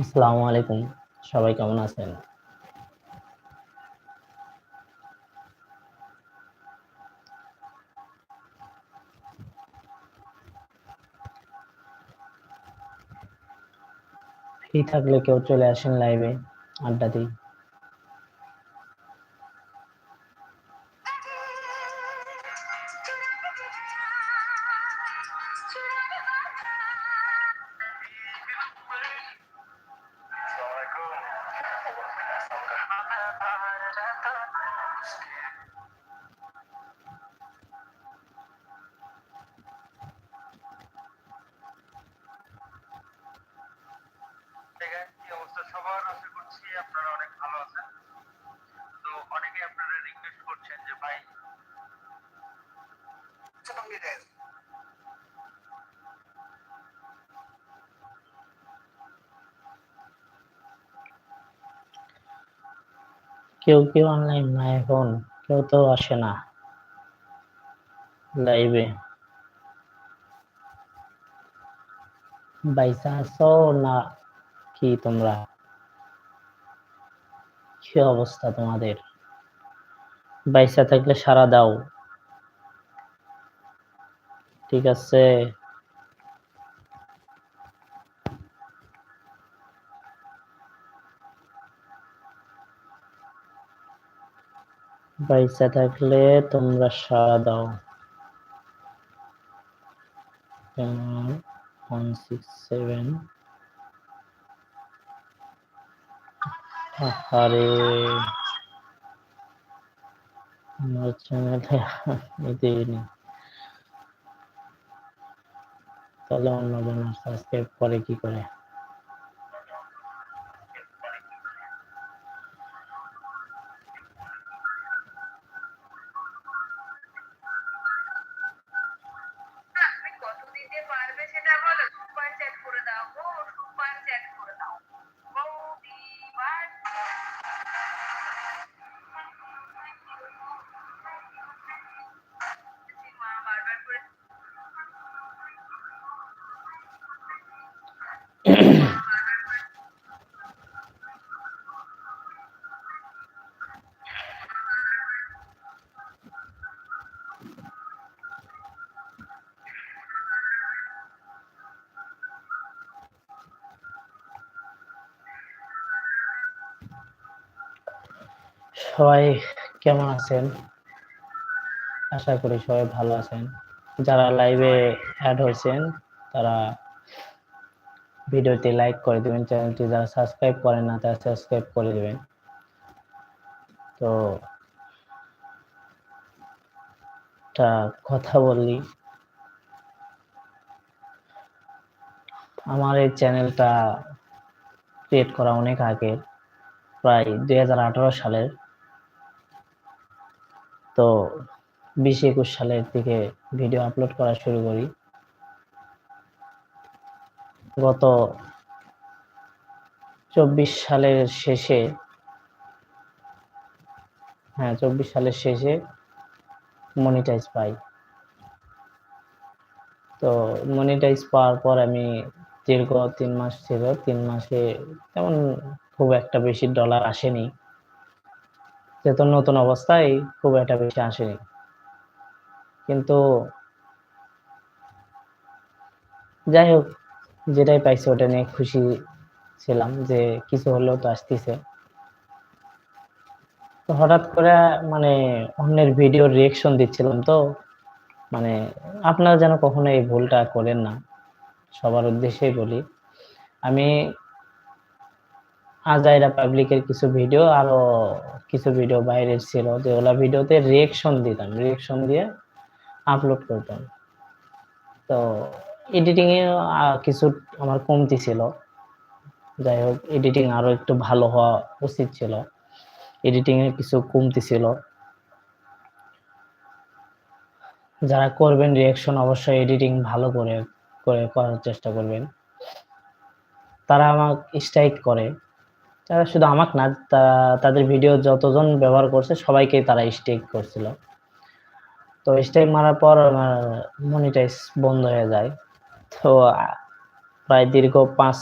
আসসালামু আলাইকুম। সবাই কেমন আছেন? ফ্রি থাকলে কেউ চলে আসেন লাইভে আড্ডা দিই। কেউ কেউ অনলাইন না এখন, কেউ তো আসে না লাইভে বাইসা আছো না কি তোমরা? কি অবস্থা তোমাদের? বাইসা থাকলে সারা দাও। ঠিক আছে। বাইসা থাকলে তোমরা সারা দাও। তাহলে অন্য সাবস্ক্রাইব করে কি করে? সবাই কেমন আছেন? আশা করি সবাই ভালো আছেন। যারা লাইভে অ্যাড হয়েছেন, তারা ভিডিওতে লাইক করে দিবেন চ্যানেলটি যারা সাবস্ক্রাইব করেন না, তারা সাবস্ক্রাইব করে দেবেন। তো একটা কথা বললি আমার এই চ্যানেলটা ক্রিয়েট করা অনেক আগে প্রায় দু হাজার আঠারো সালের। তো বিশ একুশ সালের দিকে ভিডিও আপলোড করা শুরু করি। গত চব্বিশ সালের শেষে হ্যাঁ চব্বিশ সালের শেষে মনিটাইজ পাই। তো মনিটাইজ পাওয়ার পর আমি দীর্ঘ তিন মাস ছিল। তিন মাসে তেমন খুব একটা বেশি ডলার আসেনি। যেহেতু নতুন অবস্থায় খুব একটা বেশি আসেনি। কিন্তু যাই হোক, যেটাই পাইছি ওটা নিয়ে খুশি ছিলাম যে কিছু হলেও তো আসতেছে। তো হঠাৎ করে মানে অন্যের ভিডিও রিয়েকশন দিচ্ছিলাম তো মানে আপনারা যেন কখনো এই ভুলটা করেন না, সবার উদ্দেশ্যেই বলি। আমি আজাইরা পাবলিকের কিছু ভিডিও আরও কিছু ভিডিও বাইরের ছিল যেগুলা ভিডিওতে রিয়েকশন দিতাম রিয়েকশন দিয়ে আপলোড করতাম। তো এডিটিং এ কিছু আমার কমতি ছিল। যাই হোক এডিটিং আরও একটু ভালো হওয়া উচিত ছিল। এডিটিং এ কিছু কমতি ছিল। যারা করবেন রিয়াকশন অবশ্যই এডিটিং ভালো করে করে করার চেষ্টা করবেন। তারা আমাকে স্ট্রাইক করে। তারা শুধু আমাক না তাদের ভিডিও যতজন ব্যবহার করছে সবাইকে তারা স্টেক করছিল। তো স্টেক মারার পর আমার মনিটাইজ বন্ধ হয়ে যায়। তো, প্রায় দীর্ঘ পাঁচ,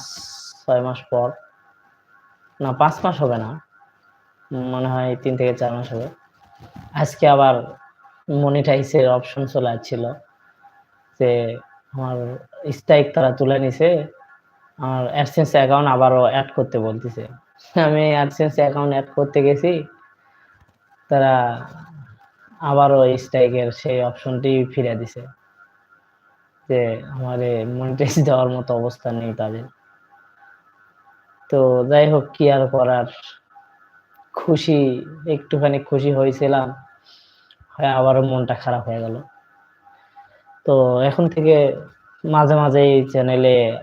ছয় মাস পর, না, পাঁচ মাস হবে না, মনে হয় তিন থেকে চার মাস হবে, আজকে আবার মনিটাইজের অপশন চলে আসছিল যে আমার স্ট্রাইক তারা তুলে নিছে, আমার অ্যাডসেন্স অ্যাকাউন্ট আবারও অ্যাড করতে বলতেছে। আমি অ্যাডসেন্স অ্যাকাউন্ট অ্যাড করতে গেছি। তারা আবারও স্ট্রাইকের সেই অপশনটি ফিরে দিছে। যে আমার মনিটাইজ দেওয়ার মতো অবস্থা নেই তাদের। তো যাই হোক, কি আর করার? খুশি, একটুখানি খুশি হয়েছিলাম। হয়, আবারও মনটা খারাপ হয়ে গেল। তো এখন থেকে মাঝে মাঝে এই চ্যানেলে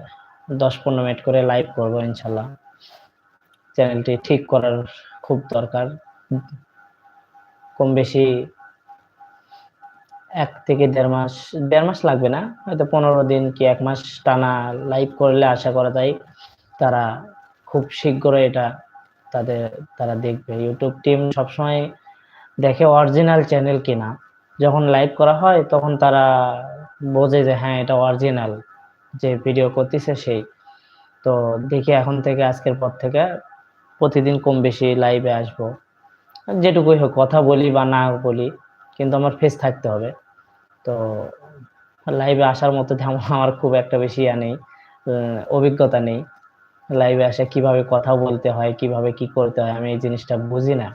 দশ পনেরো মিনিট করে লাইভ করব ইনশাল্লাহ। চ্যানেলটি ঠিক করার খুব দরকার। কম বেশি এক থেকে দেড় মাস দেড় মাস লাগবে না, হয়তো পনেরো দিন কি এক মাস টানা লাইভ করলে আশা করা যায় তারা খুব শীঘ্রই এটা তাদের, তারা দেখবে। ইউটিউব টিম সবসময় দেখে অরিজিনাল চ্যানেল কিনা। যখন লাইভ করা হয় তখন তারা বোঝে যে হ্যাঁ এটা অরিজিনাল যে ভিডিও করতেছে সেই তো দেখি এখন থেকে, আজকের পর থেকে প্রতিদিন কম বেশি লাইভে আসব। যেটুকুই হোক কথা বলি বা না বলি, কিন্তু আমার ফেস থাকতে হবে। তো লাইভে আসার মতো তেমন আমার খুব একটা বেশি ইয়া নেই অভিজ্ঞতা নেই। লাইভে আসে কীভাবে কথা বলতে হয়, কীভাবে কি করতে হয়, আমি এই জিনিসটা বুঝি না।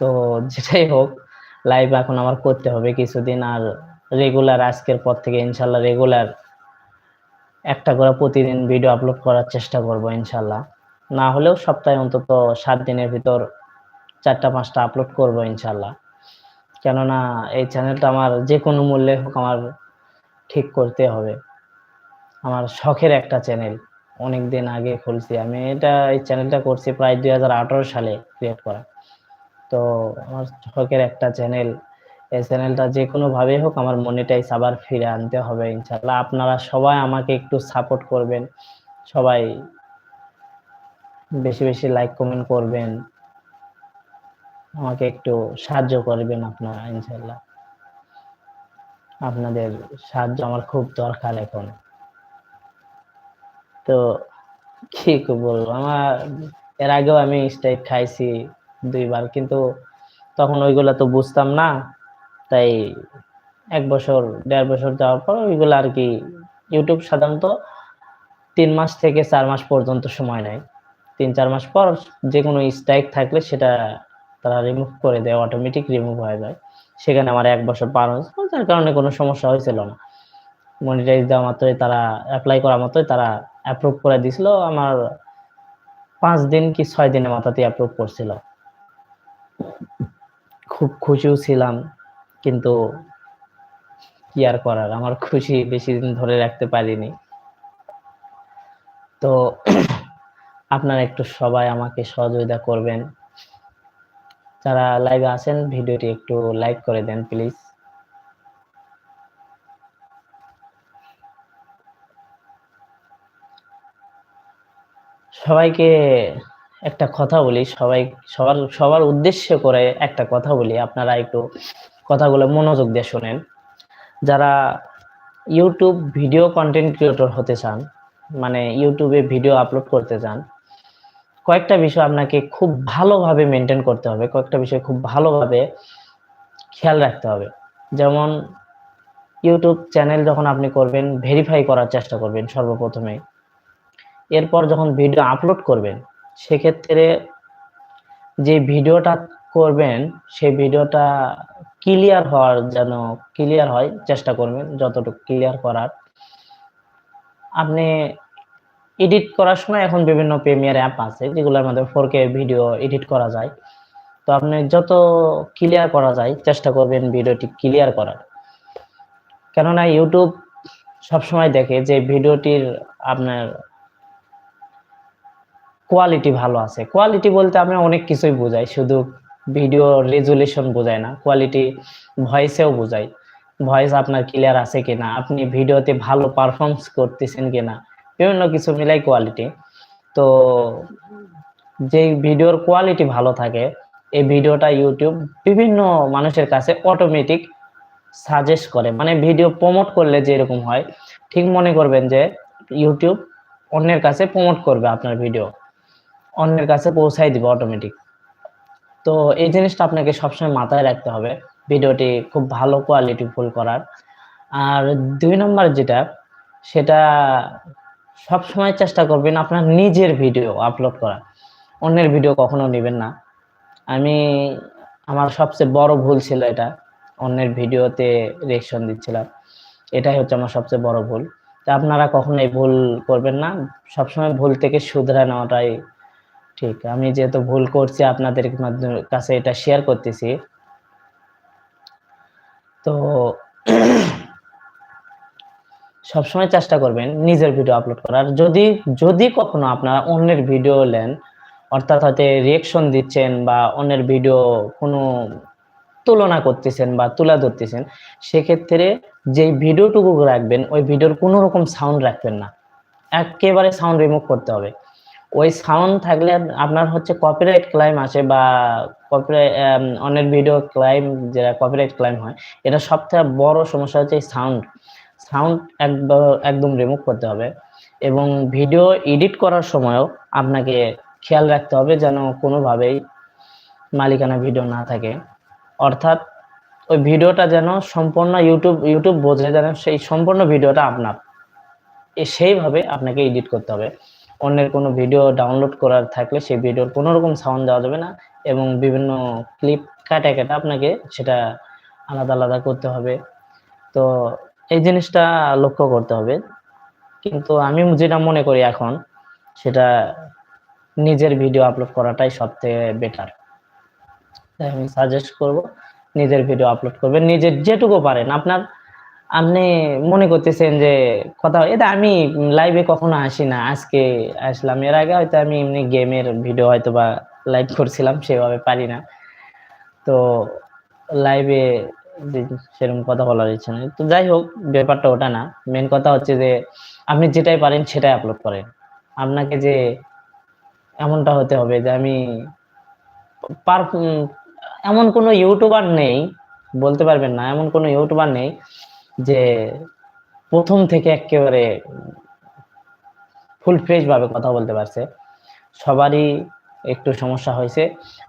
তো যেটাই হোক লাইভ এখন আমার করতে হবে কিছুদিন, আর রেগুলার আজকের পর থেকে ইনশাল্লাহ রেগুলার একটা করে প্রতিদিন ভিডিও আপলোড করার চেষ্টা করব ইনশাল্লাহ। না হলেও সপ্তাহে অন্তত সাত দিনের ভিতর চারটা, পাঁচটা আপলোড করব ইনশাল্লাহ কেননা এই চ্যানেলটা আমার যে কোনো মূল্যে হোক আমার ঠিক করতে হবে। আমার শখের একটা চ্যানেল অনেক দিন আগে খুলছি। আমি এটা, এই চ্যানেলটা করছি প্রায় দুই হাজার আঠারো সালে ক্রিয়েট করা। তো আমার শখের একটা চ্যানেল এই চ্যানেলটা যে কোনো ভাবে হোক আমার মনিটাইজ আবার ফিরে আনতে হবে ইনশাল্লাহ আপনারা সবাই আমাকে একটু সাপোর্ট করবেন। সবাই বেশি বেশি লাইক কমেন্ট করবেন। আমাকে একটু সাহায্য করবেন আপনারা ইনশাল্লাহ আপনাদের সাহায্য আমার খুব দরকার এখন। তো কি বলব, আমার এর আগেও আমি স্ট্রাইক খাইছি দুইবার, কিন্তু তখন ওইগুলা তো বুঝতাম না। তাই এক বছর, দেড় বছর যাওয়ার পর ওইগুলো আর কি ইউটিউব সাধারণত তিন মাস থেকে চার মাস পর্যন্ত সময় নেয়। তিন চার মাস পর যে কোনো স্ট্রাইক থাকলে সেটা তারা রিমুভ করে দেয় অটোমেটিক রিমুভ হয়ে যায়। সেখানে আমার এক বছর পার হয়েছে যার কারণে কোনো সমস্যা হয়েছিল না। মনিটাইজ দেওয়া মাত্রই তারা অ্যাপ্লাই করা মাত্রই তারা অ্যাপ্রুভ করে দিছিল আমার পাঁচ দিন কি ছয় দিনের মাথাতেই অ্যাপ্রুভ করছিল। খুব খুশিও ছিলাম, কিন্তু কি আর করার? আমার খুশি বেশি দিন ধরে রাখতে পারিনি। তো আপনারা একটু সবাই আমাকে সহযোগিতা করবেন। যারা লাইভে আছেন, ভিডিওটি একটু লাইক করে দেন প্লিজ সবাইকে একটা কথা বলি, সবাই, সবার সবার উদ্দেশ্য করে একটা কথা বলি, আপনারা একটু কথাগুলো মনোযোগ দিয়ে শোনেন। যারা ইউটিউব ভিডিও কন্টেন্ট ক্রিয়েটর হতে চান মানে ইউটিউবে ভিডিও আপলোড করতে চান কয়েকটা বিষয় আপনাকে খুব ভালোভাবে মেনটেন করতে হবে, কয়েকটা বিষয় খুব ভালোভাবে খেয়াল রাখতে হবে। যেমন ইউটিউব চ্যানেল যখন আপনি করবেন ভেরিফাই করার চেষ্টা করবেন সর্বপ্রথমে এরপর যখন ভিডিও আপলোড করবেন, সেক্ষেত্রে যে ভিডিওটা করবেন সেই ভিডিওটা ক্লিয়ার হওয়ার যেন ক্লিয়ার হয়, চেষ্টা করবেন যতটুকু ক্লিয়ার করার। আপনি এডিট করার সময় এখন বিভিন্ন প্রিমিয়ার অ্যাপ আছে, যেগুলোর মধ্যে ফোর কে ভিডিও এডিট করা যায়। তো আপনি যত ক্লিয়ার করা যায়, চেষ্টা করবেন ভিডিওটি ক্লিয়ার করার। কেননা ইউটিউব সবসময় দেখে যে ভিডিওটির আপনার কোয়ালিটি ভালো আছে। কোয়ালিটি বলতে আমি অনেক কিছুই বোঝাই, শুধু ভিডিও রেজুলেশন বোঝায় না কোয়ালিটি ভয়েসেও বোঝাই। ভয়েস আপনার ক্লিয়ার আছে কিনা, আপনি ভিডিওতে ভালো পারফরমেন্স করতেছেন কিনা বিভিন্ন কিছু মিলাই কোয়ালিটি তো যেই ভিডিওর কোয়ালিটি ভালো থাকে, এই ভিডিওটা ইউটিউব বিভিন্ন মানুষের কাছে অটোমেটিক সাজেস্ট করে। মানে ভিডিও প্রমোট করলে যে এরকম হয়, ঠিক মনে করবেন যে ইউটিউব অন্যের কাছে প্রমোট করবে আপনার ভিডিও অন্যের কাছে পৌঁছাই দিবে অটোমেটিক তো এই জিনিসটা আপনাকে সবসময় মাথায় রাখতে হবে। ভিডিওটি খুব ভালো কোয়ালিটি ফুল করার। আর দুই নম্বর যেটা, সেটা সবসময় চেষ্টা করবেন আপনার নিজের ভিডিও আপলোড করা। অন্যের ভিডিও কখনো নেবেন না। আমি, আমার সবচেয়ে বড় ভুল ছিল এটা। অন্যের ভিডিওতে রিয়েকশন দিচ্ছিলাম। এটাই হচ্ছে আমার সবচেয়ে বড় ভুল। তা আপনারা কখনোই ভুল করবেন না। সবসময় ভুল থেকে শুধরে নেওয়াটাই ঠিক। আমি যেহেতু ভুল করছি, আপনাদের কাছে এটা শেয়ার করতেছি। তো সবসময় চেষ্টা করবেন নিজের ভিডিও আপলোড করার। যদি যদি কখনো আপনারা অন্যের ভিডিও নেন, অর্থাৎ হয়তো রিয়েকশন দিচ্ছেন বা অন্যের ভিডিও কোনো তুলনা করতেছেন বা তুলা ধরতেছেন, সেক্ষেত্রে যে ভিডিওটুকু রাখবেন, ওই ভিডিওর কোনো রকম সাউন্ড রাখবেন না। একেবারে সাউন্ড রিমুভ করতে হবে। ওই সাউন্ড থাকলে আপনার হচ্ছে কপিরাইট ক্লাইম আসে বা কপিরাইট অন্যের ভিডিও ক্লাইম যেটা কপিরাইট ক্লাইম হয়, এটা সবথেকে বড় সমস্যা হচ্ছে সাউন্ড সাউন্ড একদম রিমুভ করতে হবে এবং ভিডিও এডিট করার সময়ও আপনাকে খেয়াল রাখতে হবে যেন কোনোভাবেই মালিকানা ভিডিও না থাকে। অর্থাৎ ওই ভিডিওটা যেন সম্পূর্ণ ইউটিউব ইউটিউব বোঝে যেন সেই সম্পূর্ণ ভিডিওটা আপনার। এ সেইভাবে আপনাকে এডিট করতে হবে। অন্যের কোনো ভিডিও ডাউনলোড করার থাকলে সেই ভিডিওর কোনো রকম সাউন্ড দেওয়া যাবে না এবং বিভিন্ন ক্লিপ কাটা কাটা আপনাকে সেটা আলাদা আলাদা করতে হবে। তো এই জিনিসটা লক্ষ্য করতে হবে। কিন্তু আমি যেটা মনে করি এখন, সেটা নিজের ভিডিও আপলোড করাটাই সবথেকে বেটার আমি সাজেস্ট করব, নিজের ভিডিও আপলোড করবেন নিজের যেটুকু পারেন। আপনার, আপনি মনে করতেছেন যে, কথা এটা আমি লাইভে কখনো আসি না, আজকে আসলাম। এর আগে হয়তো আমি এমনি গেমের ভিডিও হয়তো বা লাইভ করছিলাম, সেভাবে পারি না। তো লাইভে সেরকম কথা বলার ইচ্ছা নেই। তো যাই হোক, ব্যাপারটা ওটা না। মেন কথা হচ্ছে যে, আপনি যেটাই পারেন সেটাই আপলোড করেন। আপনাকে যে এমনটা হতে হবে যে, আমি পার এমন কোনো ইউটিউবার নেই, বলতে পারবেন না, এমন কোনো ইউটিউবার নেই যে প্রথম থেকে একেবারে ফুল ফ্রেশ ভাবে কথা বলতে পারছে। সবারই একটু সমস্যা হয়েছে।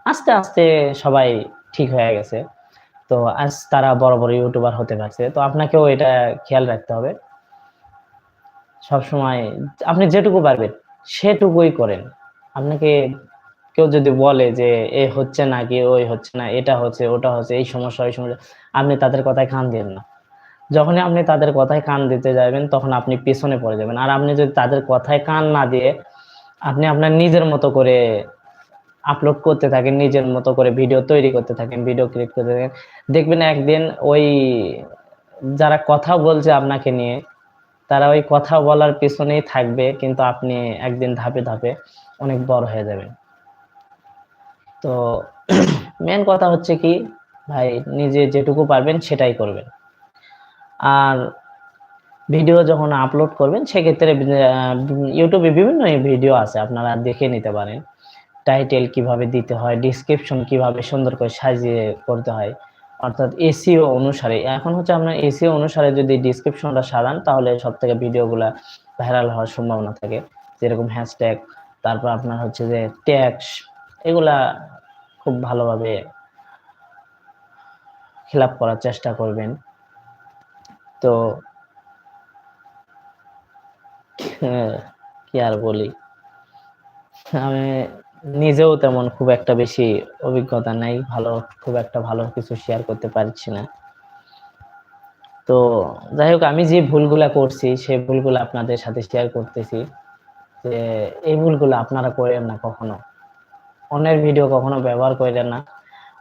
আস্তে আস্তে সবাই ঠিক হয়ে গেছে। তো আজ তারা বড় বড় ইউটিউবার হতে পারছে। তো আপনাকেও এটা খেয়াল রাখতে হবে। সবসময় আপনি যেটুকু পারবেন, সেটুকুই করেন। আপনাকে কেউ যদি বলে যে, এ হচ্ছে না কি, ওই হচ্ছে না, এটা হচ্ছে, ওটা হচ্ছে, এই সমস্যা, ওই সমস্যা, আপনি তাদের কথায় কান দেন না। যখনই আপনি তাদের কথায় কান দিতে যাবেন, তখন আপনি পেছনে পড়ে যাবেন। আর আপনি যদি তাদের কথায় কান না দিয়ে, আপনি আপনার নিজের মতো করে আপলোড করতে থাকেন, নিজের মতো করে ভিডিও তৈরি করতে থাকেন ভিডিও ক্রিয়েট করতে থাকেন। দেখবেন একদিন ওই যারা কথা বলছে আপনাকে নিয়ে, তারা ওই কথা বলার পিছনেই থাকবে, কিন্তু আপনি একদিন ধাপে ধাপে অনেক বড় হয়ে যাবেন। তো মেন কথা হচ্ছে কি, ভাই, নিজে যেটুকু পারবেন সেটাই করবেন। আর ভিডিও যখন আপলোড করবেন, সেক্ষেত্রে ইউটিউবে বিভিন্ন ভিডিও আছে, আপনারা দেখে নিতে পারেন। টাইটেল কীভাবে দিতে হয় ডিসক্রিপশন কীভাবে সুন্দর করে সাজিয়ে করতে হয় অর্থাৎ এসিও অনুসারে। এখন হচ্ছে আপনার এসিও অনুসারে যদি ডিসক্রিপশনটা সাজান তাহলে সব থেকে ভিডিওগুলা ভাইরাল হওয়ার সম্ভাবনা থাকে। যেরকম হ্যাশট্যাগ তারপর আপনার হচ্ছে যে ট্যাক্স এগুলা খুব ভালোভাবে ফিল করার চেষ্টা করবেন। তো হ্যাঁ, কি আর বলি? আমি নিজেও তেমন খুব একটা বেশি অভিজ্ঞতা নাই, ভালো, খুব একটা ভালো কিছু শেয়ার করতে পারছি না। তো যাই হোক, আমি যে ভুলগুলা করছি সেই ভুলগুলো আপনাদের সাথে শেয়ার করতেছি যে এই ভুলগুলো আপনারা করেন না কখনো। অন্যের ভিডিও কখনো ব্যবহার করেন না।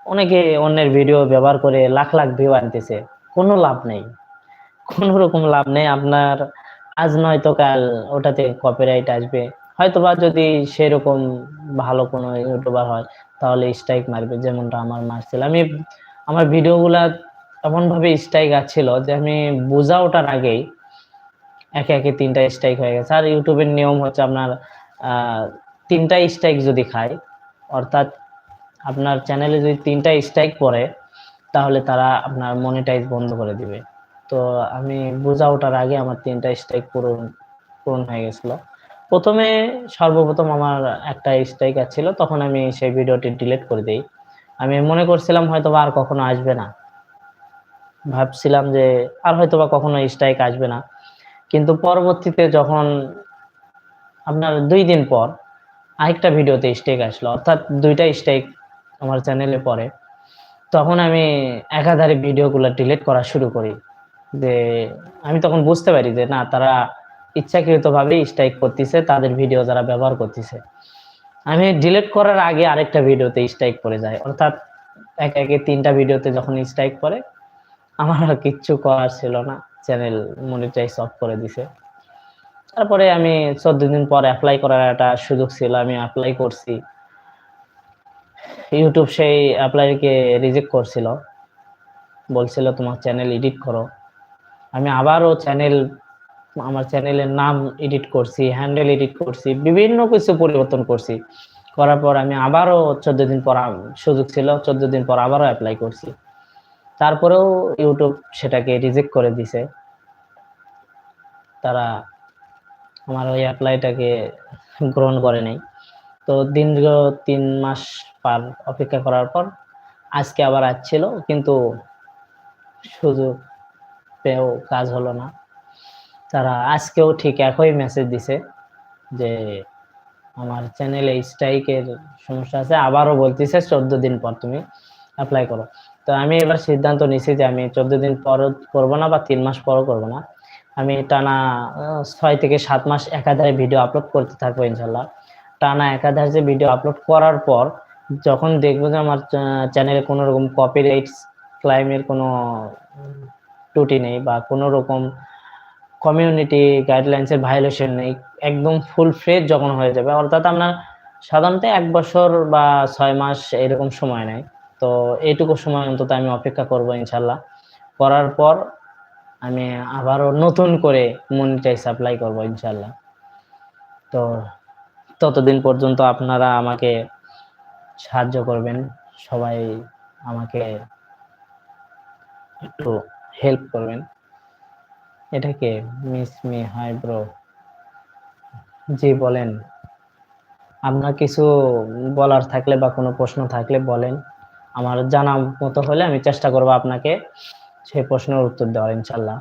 অনেকে অন্যের ভিডিও ব্যবহার করে লাখ লাখ ভিউ আনতেছে, কোনো লাভ নেই। কোনো রকম লাভ নেই, আপনার আজ নয়তো কাল ওটাতে কপিরাইট আসবে। হয়তোবা যদি সেরকম ভালো কোনো ইউটিউবার হয়, তাহলে স্ট্রাইক মারবে, যেমনটা আমার মারছিল। আমি, আমার ভিডিওগুলা এমন ভাবে স্ট্রাইক আসছিল যে আমি বোঝা ওঠার আগেই একে একে তিনটা স্ট্রাইক হয়ে গেছে। আর ইউটিউবের নিয়ম হচ্ছে আপনার তিনটা স্ট্রাইক যদি খায়, অর্থাৎ আপনার চ্যানেলে যদি তিনটা স্ট্রাইক পড়ে, তাহলে তারা আপনার মনিটাইজ বন্ধ করে দিবে। তো আমি বোঝা ওঠার আগে আমার তিনটা স্ট্রাইক পূরণ পূরণ হয়ে গেছিল। প্রথমে সর্বপ্রথম আমার একটা স্ট্রাইক ছিল তখন আমি সেই ভিডিওটি ডিলিট করে দিই। আমি মনে করছিলাম হয়তো আর কখনো আসবে না। ভাবছিলাম যে আর হয়তো বা কখনো স্ট্রাইক আসবে না। কিন্তু পরবর্তীতে যখন আপনার দুই দিন পর আরেকটা ভিডিওতে স্ট্রাইক আসলো, অর্থাৎ দুইটা স্ট্রাইক আমার চ্যানেলে পড়ে, তখন আমি একাধারে ভিডিওগুলো ডিলিট করা শুরু করি। যে আমি তখন বুঝতে পারি যে না, তারা ইচ্ছাকৃতভাবে স্ট্রাইক করতেছে, তাদের ভিডিও যারা ব্যবহার করতেছে। আমি ডিলিট করার আগে আরেকটা ভিডিওতে স্ট্রাইক পড়ে যায়। অর্থাৎ একে একে তিনটা ভিডিওতে যখন স্ট্রাইক পড়ে, আমার আর কিচ্ছু করার ছিল না। চ্যানেল মনিটাইজ অফ করে দিছে। তারপরে আমি চোদ্দ দিন পর অ্যাপ্লাই করার একটা সুযোগ ছিল, আমি অ্যাপ্লাই করছি। ইউটিউব সেই অ্যাপ্লাইকে রিজেক্ট করছিল। বলছিল, তোমার চ্যানেল এডিট করো। আমি আবারও চ্যানেল আমার চ্যানেলের নাম এডিট করছি হ্যান্ডেল এডিট করছি, বিভিন্ন কিছু পরিবর্তন করছি। করার পর আমি আবারও চোদ্দ দিন পর সুযোগ ছিল, চোদ্দ দিন পর আবারও অ্যাপ্লাই করছি। তারপরেও ইউটিউব সেটাকে রিজেক্ট করে দিছে। তারা আমার ওই অ্যাপ্লাইটাকে গ্রহণ করে নাই। তো দীর্ঘ তিন মাস পার অপেক্ষা করার পর আজকে আবার আসছিল, কিন্তু সুযোগ পেয়েও কাজ হলো না। তারা আজকেও ঠিক একই মেসেজ দিছে যে আমার চ্যানেলে স্ট্রাইকের সমস্যা আছে, আবারও বলতেছে চোদ্দ দিন পর তুমি অ্যাপ্লাই করো। তো আমি এবার সিদ্ধান্ত নিছি যে আমি চোদ্দ দিন পর করব না বা তিন মাস পরও করব না। আমি টানা ছয় থেকে সাত মাস একাধারে ভিডিও আপলোড করতে থাকব ইনশাল্লাহ। টানা একাধারে যে ভিডিও আপলোড করার পর যখন দেখব যে আমার চ্যানেলে কোনো রকম কপিরাইট ক্লাইমের কোনো ত্রুটি নেই বা কোনো রকম কমিউনিটি গাইডলাইন্সের ভায়োলেশন নেই একদম ফুল ফ্রেজ যখন হয়ে যাবে, অর্থাৎ আপনার সাধারণত এক বছর বা ছয় মাস এরকম সময় নেয়। তো এইটুকু সময় অন্তত আমি অপেক্ষা করব ইনশাল্লাহ। করার পর আমি আবারও নতুন করে মনিটাইজ সাপ্লাই করব ইনশাল্লাহ। তো ততদিন পর্যন্ত আপনারা আমাকে সাহায্য করবেন, সবাই আমাকে একটু হেল্প করবেন। এটাকে miss me hi bro ji, বলেন। আপনার কিছু বলার থাকলে বা কোনো প্রশ্ন থাকলে বলেন। আমার জানা মতো হলে আমি চেষ্টা করব আপনাকে সেই প্রশ্নের উত্তর দেওয়ার, ইনশাল্লাহ।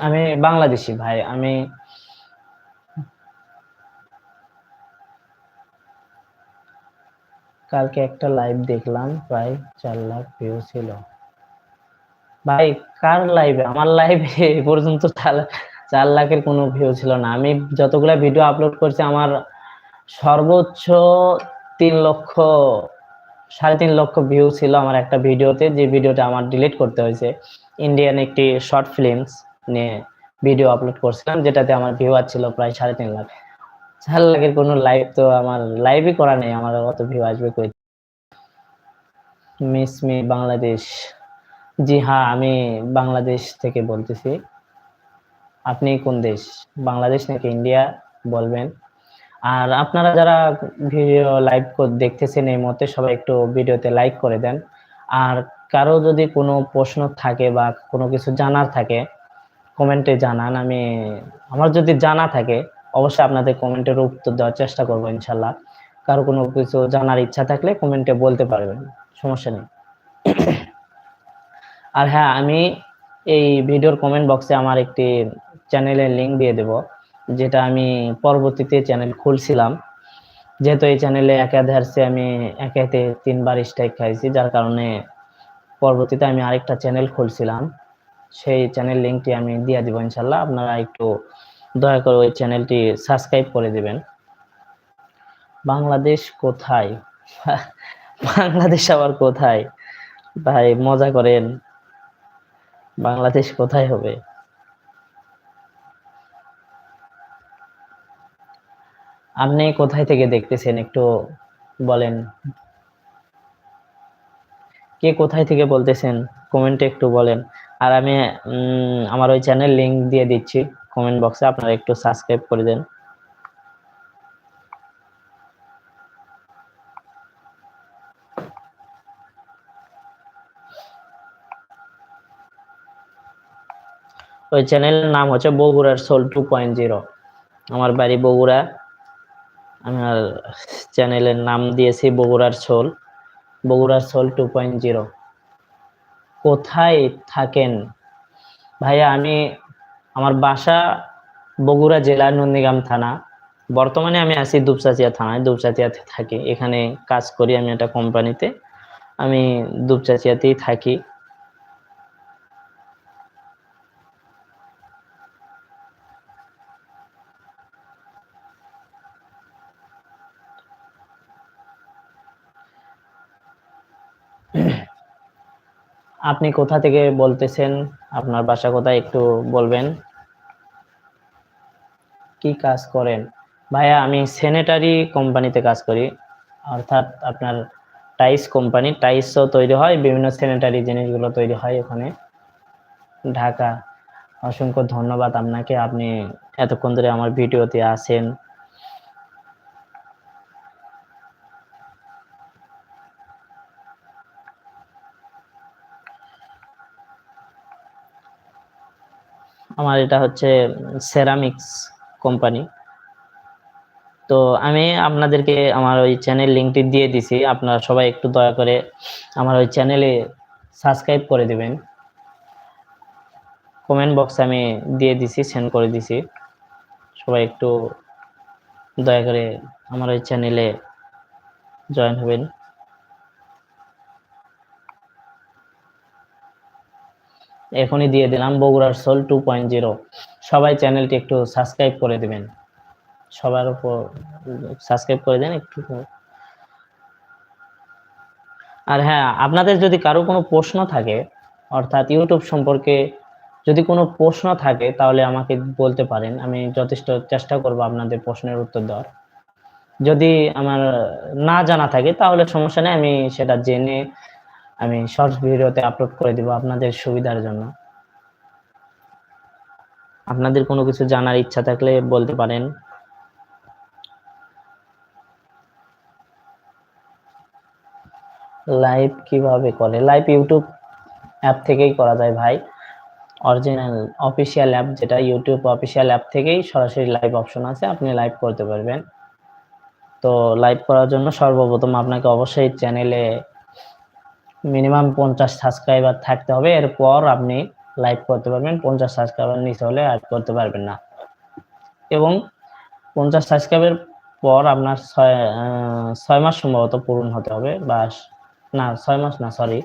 আমি বাংলাদেশি ভাই। আমি কালকে একটা লাইভ দেখলাম, প্রায় চার লাখ ভিউ ছিল। ভাই, কার লাইভে আমার লাইভে এ পর্যন্ত চার- লাখের কোনো ভিউ ছিল না। আমি যতগুলা ভিডিও আপলোড করছি, আমার সর্বোচ্চ তিন লক্ষ, সাড়ে তিন লক্ষ ভিউ ছিল আমার একটা ভিডিওতে যে ভিডিওটা আমার ডিলিট করতে হয়েছে। ইন্ডিয়ান একটি শর্ট ফিল্মস নিয়ে ভিডিও আপলোড করছিলাম, যেটাতে আমার ভিউয়ার ছিল প্রায় সাড়ে তিন লাখ। চার লাখের কোনো লাইভ তো আমার লাইভই করা নেই, আমার অত ভিউ আসবে কই? মিস মি বাংলাদেশ জি হ্যাঁ আমি বাংলাদেশ থেকে বলতেছি। আপনি কোন দেশ? বাংলাদেশ নাকি ইন্ডিয়া বলবেন? আর আপনারা যারা ভিডিও লাইভ দেখতেছেন এই মুহূর্তে, সবাই একটু ভিডিওতে লাইক করে দেন। আর কারও যদি কোনো প্রশ্ন থাকে বা কোনো কিছু জানার থাকে কমেন্টে জানান। আমি আমার যদি জানা থাকে অবশ্যই আপনাদের কমেন্টের উত্তর দেওয়ার চেষ্টা করব ইনশাল্লাহ। কারও কোনো কিছু জানার ইচ্ছা থাকলে কমেন্টে বলতে পারবেন, সমস্যা নেই। আর হ্যাঁ আমি এই ভিডিওর কমেন্ট বক্সে আমার একটি চ্যানেলের লিঙ্ক দিয়ে দেব, যেটা আমি পরবর্তীতে চ্যানেল খুলছিলাম। যেহেতু এই চ্যানেলে একাধারে আমি একাতে তিনবার স্ট্রাইক খাইছি, যার কারণে পরবর্তীতে আমি আরেকটা চ্যানেল খুলছিলাম। সেই চ্যানেল লিঙ্কটি আমি দিয়ে দিব ইনশাল্লাহ। আপনারা একটু দয়া করে ওই চ্যানেলটি সাবস্ক্রাইব করে দিবেন। বাংলাদেশ কোথায়? বাংলাদেশ আবার কোথায়? ভাই, মজা করেন। বাংলাদেশ কোথায় হবে? আপনি কোথায় থেকে দেখতেছেন একটু বলেন। কে কোথায় থেকে বলতেছেন? কমেন্টে একটু বলেন। আর আমি আমার ওই চ্যানেল লিংক দিয়ে দিচ্ছি। কমেন্ট বক্সে আপনারা একটু সাবস্ক্রাইব করে দেন। ওই চ্যানেলের নাম হচ্ছে বগুড়ার সোল টু পয়েন্ট জিরো আমার বাড়ি বগুড়া। আমার চ্যানেলের নাম দিয়েছি বগুড়ার সোল বগুড়ার সোল টু পয়েন্ট জিরো কোথায় থাকেন? ভাইয়া, আমি আমার বাসা বগুড়া জেলার নন্দীগ্রাম থানা। বর্তমানে আমি আছি দুপচাচিয়া থানায়। দুপচাচিয়াতে থাকি। এখানে কাজ করি আমি একটা কোম্পানিতে। আমি দুপচাচিয়াতেই থাকি। আপনি কোথা থেকে বলতেছেন? আপনার বাসা কোথায়? একটু বলবেন। কি কাজ করেন? ভাইয়া, আমি স্যানিটারি কোম্পানিতে কাজ করি। অর্থাৎ আপনার টাইস কোম্পানি টাইসও তৈরি হয়, বিভিন্ন স্যানিটারি জিনিসগুলো তৈরি হয় ওখানে। ঢাকা, অসংখ্য ধন্যবাদ আপনাকে। আপনি এতক্ষণ ধরে আমার ভিডিওতে আছেন। আমার এটা হচ্ছে সেরামিক্স কোম্পানি তো আমি আপনাদেরকে আমার ওই চ্যানেল লিঙ্কটি দিয়ে দিছি। আপনারা সবাই একটু দয়া করে আমার ওই চ্যানেলে সাবস্ক্রাইব করে দিবেন। কমেন্ট বক্সে আমি দিয়ে দিছি সেন্ড করে দিছি। সবাই একটু দয়া করে আমার ওই চ্যানেলে জয়েন হবেন। এখনই দিয়ে দিলাম বগুড়ার সোল টু পয়েন্ট জিরো সবাই চ্যানেলটি একটু সাবস্ক্রাইব করে দিবেন। সবার উপর সাবস্ক্রাইব করে দেন একটু। আর হ্যাঁ আপনাদের যদি কারও কোনো প্রশ্ন থাকে, অর্থাৎ ইউটিউব সম্পর্কে যদি কোনো প্রশ্ন থাকে, তাহলে আমাকে বলতে পারেন। আমি যথেষ্ট চেষ্টা করব আপনাদের প্রশ্নের উত্তর দেওয়ার। যদি আমার না জানা থাকে, তাহলে সমস্যা নেই। আমি সেটা জেনে আমি শর্টস ভিডিওতে আপলোড করে দিব আপনাদের সুবিধার জন্য। আপনাদের কোনো কিছু জানার ইচ্ছা থাকলে বলতে পারেন। লাইভ কীভাবে করে? লাইভ ইউটিউব অ্যাপ থেকেই করা যায় ভাই। অরিজিনাল অফিসিয়াল অ্যাপ যেটা ইউটিউব অফিসিয়াল অ্যাপ থেকেই সরাসরি লাইভ অপশন আছে, আপনি লাইভ করতে পারবেন। তো লাইভ করার জন্য সর্বপ্রথম আপনাকে অবশ্যই চ্যানেলে মিনিমাম পঞ্চাশ সাবস্ক্রাইবার থাকতে হবে। এরপর আপনি লাইভ করতে পারবেন, পঞ্চাশ সাবস্ক্রাইবার নিচে হলে লাইভ করতে পারবেন না। এবং পঞ্চাশ সাবস্ক্রাইবের পর আপনার ছয় ছয় মাস সম্ভবত পূরণ হতে হবে, বা না, ছয় মাস না সরি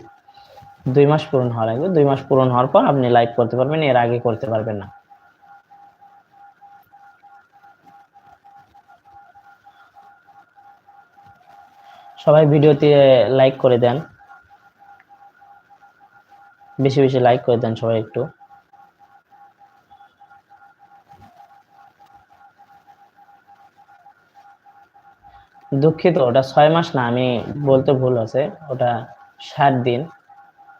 দুই মাস পূরণ হওয়ার আগে দুই মাস পূরণ হওয়ার পর আপনি লাইভ করতে পারবেন, এর আগে করতে পারবেন না। সবাই ভিডিওতে লাইক করে দেন। বেশি বেশি লাইক করে দেন সবাই একটু। দুঃখিত, ওটা ছয় মাস না, আমি বলতে ভুল আছে। ওটা ষাট দিন,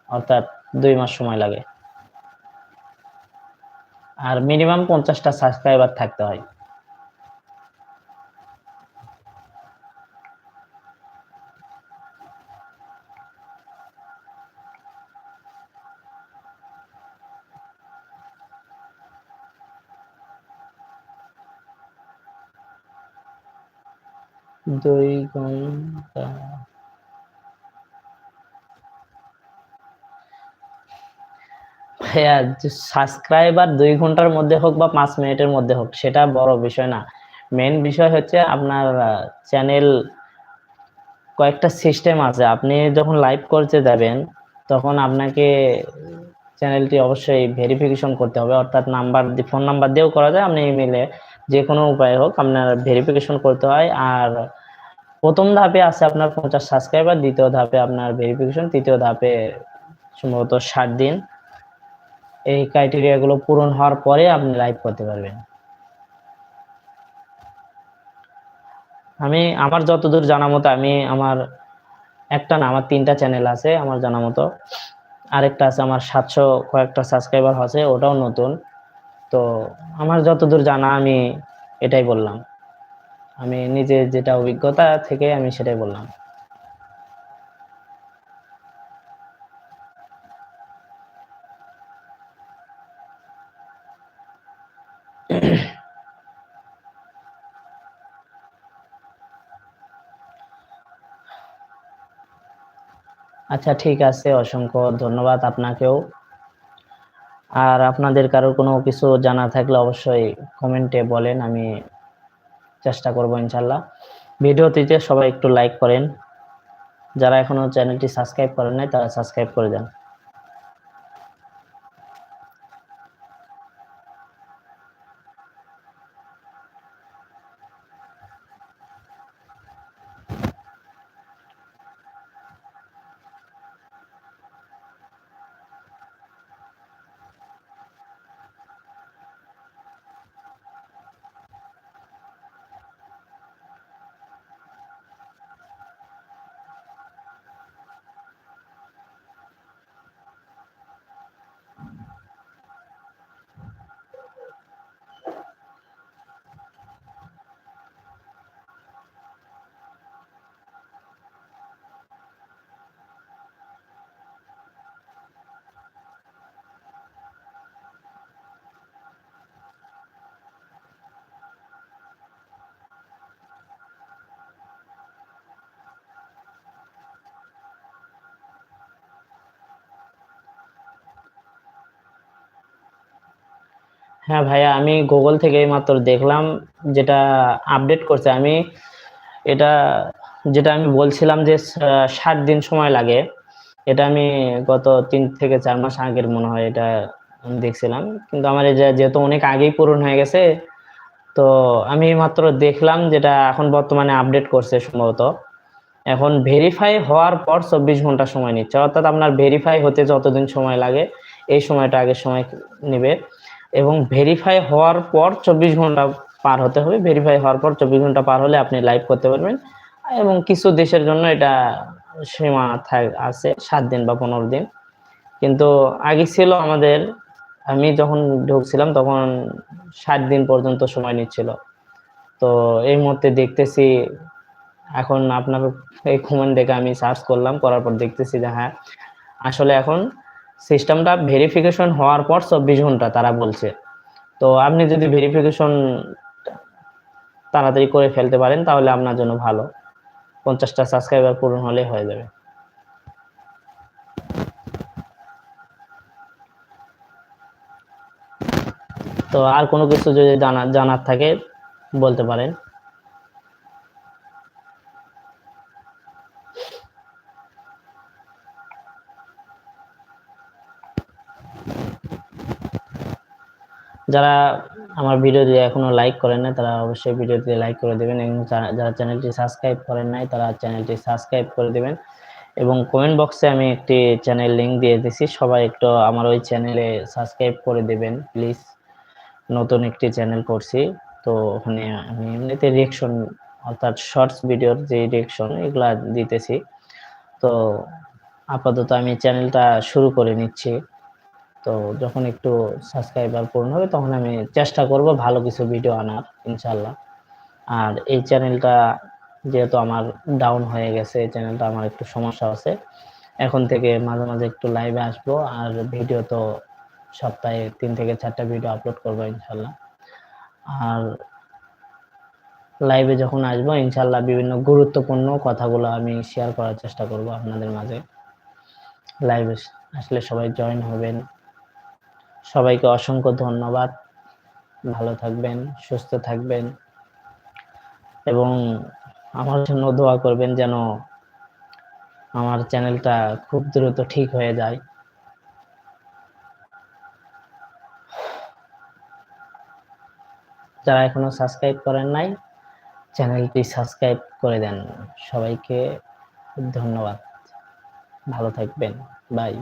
অর্থাৎ দুই মাস সময় লাগে। আর মিনিমাম পঞ্চাশটা সাবস্ক্রাইবার থাকতে হয়। দুই ঘণ্টা হ্যাঁ সাবস্ক্রাইবার দুই ঘণ্টার মধ্যে হোক বা পাঁচ মিনিটের মধ্যে হোক, সেটা বড় বিষয় না। মেন বিষয় হচ্ছে আপনার চ্যানেল কয়েকটা সিস্টেম আছে। আপনি যখন লাইভ করতে যাবেন, তখন আপনাকে চ্যানেলটি অবশ্যই ভেরিফিকেশন করতে হবে। অর্থাৎ নাম্বার ফোন নাম্বার দিয়েও করা যায়। আপনি ইমেলে যে কোনো উপায় হোক আপনার ভেরিফিকেশন করতে হয়। আর প্রথম ধাপে আছে আপনার পঞ্চাশ সাবস্ক্রাইবার দ্বিতীয় ধাপে আপনার ভেরিফিকেশন তৃতীয় ধাপে সম্ভবত ষাট দিন। এই ক্রাইটেরিয়া গুলো পূরণ হওয়ার পরে আপনি লাইভ করতে পারবেন। আমি, আমার যতদূর জানা মতো আমি আমার একটা না, আমার তিনটা চ্যানেল আছে আমার জানা মতো। আরেকটা আছে আমার সাতশো কয়েকটা সাবস্ক্রাইবার আছে, ওটাও নতুন। তো আমার যতদূর জানা আমি এটাই বললাম। আমি নিজে যেটা অভিজ্ঞতা থেকে আমি সেটাই বললাম। আচ্ছা ঠিক আছে, অসংখ্য ধন্যবাদ আপনাকেও। আর আপনাদের কারোর কোনো কিছু জানা থাকলে অবশ্যই কমেন্টে বলেন, আমি চেষ্টা করব ইনশাল্লাহ। ভিডিওটিতে সবাই একটু লাইক করেন। যারা এখনও চ্যানেলটি সাবস্ক্রাইব করেন নাই, তারা সাবস্ক্রাইব করে দেন। হ্যাঁ ভাইয়া, আমি গুগল থেকে মাত্র দেখলাম যেটা আপডেট করছে। আমি এটা, যেটা আমি বলছিলাম যে ষাট দিন সময় লাগে। এটা আমি গত তিন থেকে চার মাস আগের মনে হয় এটা দেখছিলাম। কিন্তু আমার এই যেহেতু অনেক আগেই পূরণ হয়ে গেছে, তো আমি মাত্র দেখলাম যেটা এখন বর্তমানে আপডেট করছে সম্ভবত। এখন ভেরিফাই হওয়ার পর চব্বিশ ঘণ্টা সময় নিচ্ছে। অর্থাৎ আপনার ভেরিফাই হতে যতদিন সময় লাগে, এই সময়টা আগের সময় নেবে। এবং ভেরিফাই হওয়ার পর চব্বিশ ঘণ্টা পার হতে হবে। ভেরিফাই হওয়ার পর চব্বিশ ঘণ্টা পার হলে আপনি লাইভ করতে পারবেন। এবং কিছু দেশের জন্য এটা সীমা থাক- আছে সাত দিন বা পনেরো দিন। কিন্তু আগে ছিল আমাদের, আমি যখন ঢুকছিলাম তখন ষাট দিন পর্যন্ত সময় নিচ্ছিল। তো এই মুহূর্তে দেখতেছি, এখন আপনার এই কমেন্ট দেখে আমি সার্চ করলাম, করার পর দেখতেছি যে হ্যাঁ আসলে এখন সিস্টেমটা ভেরিফিকেশন হওয়ার পর চব্বিশ ঘণ্টা তারা বলছে। তো আপনি যদি ভেরিফিকেশন তাড়াতাড়ি করে ফেলতে পারেন, তাহলে আপনার জন্য ভালো। পঞ্চাশটা সাবস্ক্রাইবার পূরণ হলে হয়ে যাবে। তো আর কোনো কিছু যদি জানা জানার থাকে, বলতে পারেন। যারা আমার ভিডিওটি এখনও লাইক করেন না তারা অবশ্যই ভিডিওটি লাইক করে দেবেন এবং যারা- চ্যানেলটি সাবস্ক্রাইব করেন নাই, তারা চ্যানেলটি সাবস্ক্রাইব করে দেবেন এবং কমেন্ট বক্সে আমি একটি চ্যানেল লিংক দিয়ে দিয়েছি সবাই একটু আমার ওই চ্যানেলে সাবস্ক্রাইব করে দেবেন প্লিজ নতুন একটি চ্যানেল করছি, তো ওখানে আমি এমনিতে রিয়েকশন অর্থাৎ শর্টস ভিডিওর যে রিয়েকশন এগুলা দিতেছি। তো আপাতত আমি চ্যানেলটা শুরু করে নিচ্ছি। তো যখন একটু সাবস্ক্রাইবার পূর্ণ হবে, তখন আমি চেষ্টা করব ভালো কিছু ভিডিও আনার ইনশাল্লাহ আর এই চ্যানেলটা যেহেতু আমার ডাউন হয়ে গেছে, এই চ্যানেলটা আমার একটু সমস্যা আছে। এখন থেকে মাঝে মাঝে একটু লাইভে আসব, আর ভিডিও তো সপ্তাহে তিন থেকে চারটা ভিডিও আপলোড করব ইনশাল্লাহ আর লাইভে যখন আসব ইনশাল্লাহ বিভিন্ন গুরুত্বপূর্ণ কথাগুলো আমি শেয়ার করার চেষ্টা করব আপনাদের মাঝে। লাইভে আসলে সবাই জয়েন হবেন। সবাইকে অসংখ্য ধন্যবাদ। ভালো থাকবেন, সুস্থ থাকবেন এবং আমার জন্য দোয়া করবেন যেন আমার চ্যানেলটা খুব দ্রুত ঠিক হয়ে যায়। যারা এখনও সাবস্ক্রাইব করেন নাই, চ্যানেলটি সাবস্ক্রাইব করে দেন। সবাইকে ধন্যবাদ। ভালো থাকবেন। বাই।